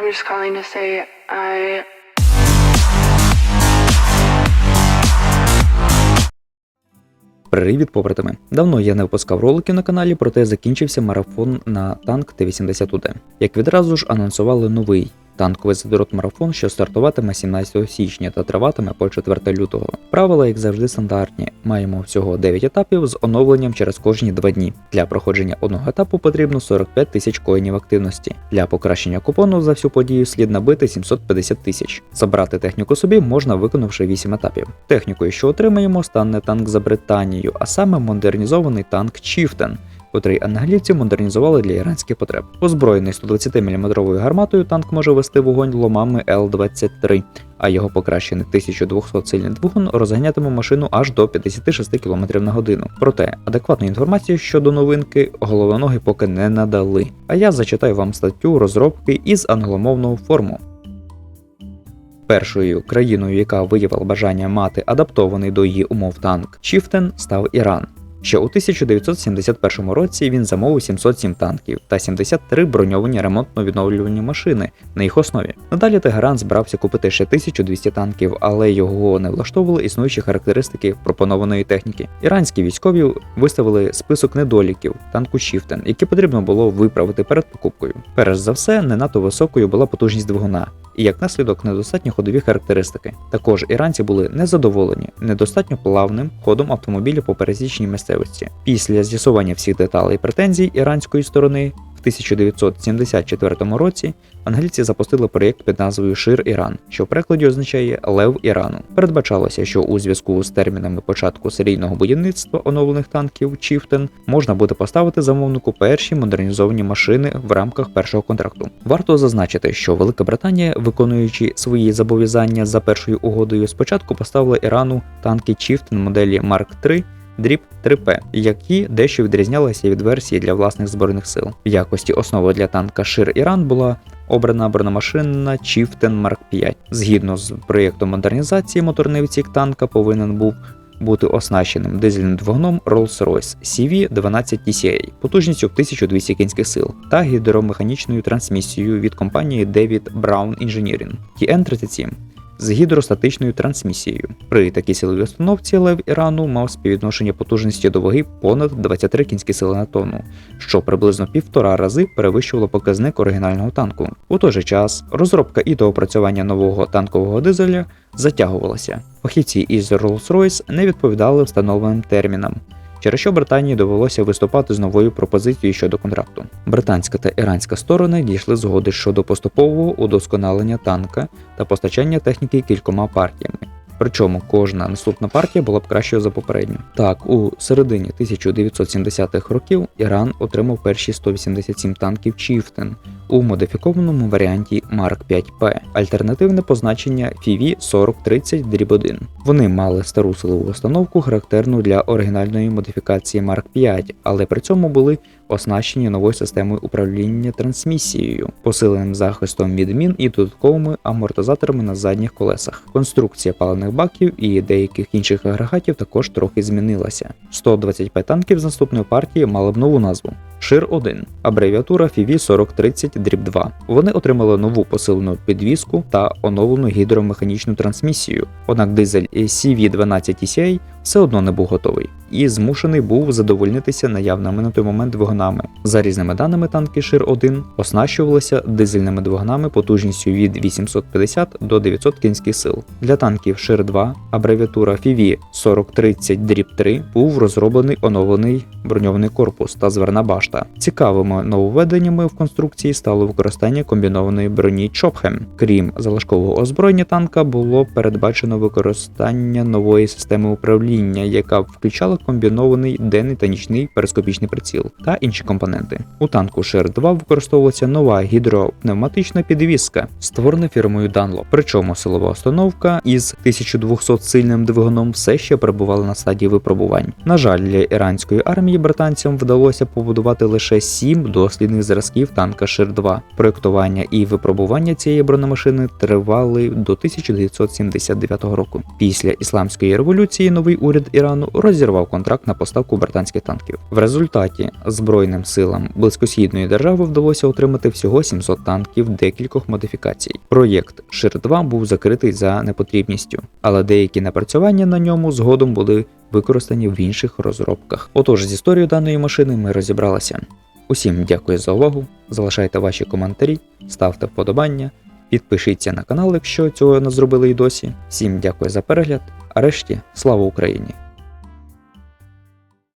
I'm just calling to say I Привіт, побратими! Давно я не випускав роликів на каналі, проте закінчився марафон на танк Т-80УД. Як відразу ж анонсували новий танковий задрот марафон, що стартуватиме 17 січня та триватиме по 4 лютого. Правила, як завжди, стандартні. Маємо всього 9 етапів з оновленням через кожні 2 дні. Для проходження одного етапу потрібно 45 тисяч коїнів активності. Для покращення купону за всю подію слід набити 750 тисяч. Забрати техніку собі можна виконавши 8 етапів. Технікою, що отримаємо, стане танк за Британію, а саме модернізований танк Chieftain, котрий англійці модернізували для іранських потреб. Озброєний 120-мм гарматою, танк може вести вогонь ломами Л-23, а його покращений 1200 сильний двигун розганятиме машину аж до 56 км на годину. Проте адекватної інформації щодо новинки головоноги поки не надали. А я зачитаю вам статтю розробки із англомовного форму. Першою країною, яка виявила бажання мати адаптований до її умов танк Chieftain, став Іран. Ще у 1971 році він замовив 707 танків та 73 броньовані ремонтно-відновлювальні машини на їх основі. Надалі Тегеран збирався купити ще 1200 танків, але його не влаштовували існуючі характеристики пропонованої техніки. Іранські військові виставили список недоліків танку Chieftain, які потрібно було виправити перед покупкою. Перш за все, не надто високою була потужність двигуна, і як наслідок недостатні ходові характеристики. Також іранці були незадоволені недостатньо плавним ходом автомобіля по пересічній місцевості. Після з'ясування всіх деталей претензій іранської сторони 1974 році англійці запустили проєкт під назвою Шир Іран, що в перекладі означає Лев Ірану. Передбачалося, що у зв'язку з термінами початку серійного будівництва оновлених танків Chieftain можна буде поставити замовнику перші модернізовані машини в рамках першого контракту. Варто зазначити, що Велика Британія, виконуючи свої зобов'язання за першою угодою, спочатку поставила Ірану танки Chieftain моделі Mark III дріб 3П, які дещо відрізнялися від версії для власних збройних сил. В якості основи для танка Шир Іран була обрана бронемашинна Chieftain Mark 5. Згідно з проєктом модернізації, моторний відсік танка повинен був бути оснащеним дизельним двигуном Rolls-Royce CV12 TCA потужністю в 1200 кінських сил та гідромеханічною трансмісією від компанії David Brown Engineering TN37 з гідростатичною трансмісією. При такій силовій установці лев Ірану мав співвідношення потужності до ваги понад 23 кінські сили на тонну, що приблизно півтора рази перевищувало показник оригінального танку. У той же час розробка і доопрацювання нового танкового дизеля затягувалася. Фахівці із Rolls-Royce не відповідали встановленим термінам. Через що Британії довелося виступати з новою пропозицією щодо контракту. Британська та іранська сторони дійшли згоди щодо поступового удосконалення танка та постачання техніки кількома партіями. Причому кожна наступна партія була б кращою за попередню. Так, у середині 1970-х років Іран отримав перші 187 танків Chieftain у модифікованому варіанті Mark 5P, альтернативне позначення FIV 4030 1 Вони мали стару силову установку, характерну для оригінальної модифікації Mark 5, але при цьому були оснащені новою системою управління трансмісією, посиленим захистом від мін і додатковими амортизаторами на задніх колесах. Конструкція паливних баків і деяких інших агрегатів також трохи змінилася. 125 танків з наступної партії мали б нову назву. Шир 1 абревіатура FIV 4030 2 Вони отримали нову посилену підвіску та оновлену гідромеханічну трансмісію, однак дизель CV12 TCA все одно не був готовий і змушений був задовольнитися наявними на той момент двигунами. За різними даними, танки Шир 1 оснащувалися дизельними двигунами потужністю від 850 до 900 кінських сил. Для танків Шир 2 абревіатура FIV 4030 3 був розроблений оновлений броньований корпус та зверна башта. Цікавими нововведеннями в конструкції стало використання комбінованої броні Чопхем. Крім залишкового озброєння танка, було передбачено використання нової системи управління, яка включала комбінований денний та нічний перископічний приціл та інші компоненти. У танку Шер 2 використовувалася нова гідропневматична підвіска, створена фірмою Dunlop. Причому силова установка із 1200 сильним двигуном все ще перебувала на стадії випробувань. На жаль, для іранської армії британцям вдалося побудувати лише 7 дослідних зразків танка Шир 2 Проєктування і випробування цієї бронемашини тривали до 1979 року. Після ісламської революції новий уряд Ірану розірвав контракт на поставку британських танків. В результаті Збройним силам близькосхідної держави вдалося отримати всього 700 танків декількох модифікацій. Проєкт Шир 2 був закритий за непотрібністю, але деякі напрацювання на ньому згодом були використані в інших розробках. Отож, з історією даної машини ми розібралися. Усім дякую за увагу. Залишайте ваші коментарі, ставте вподобання, підпишіться на канал, якщо цього не зробили і досі. Всім дякую за перегляд, а решті слава Україні!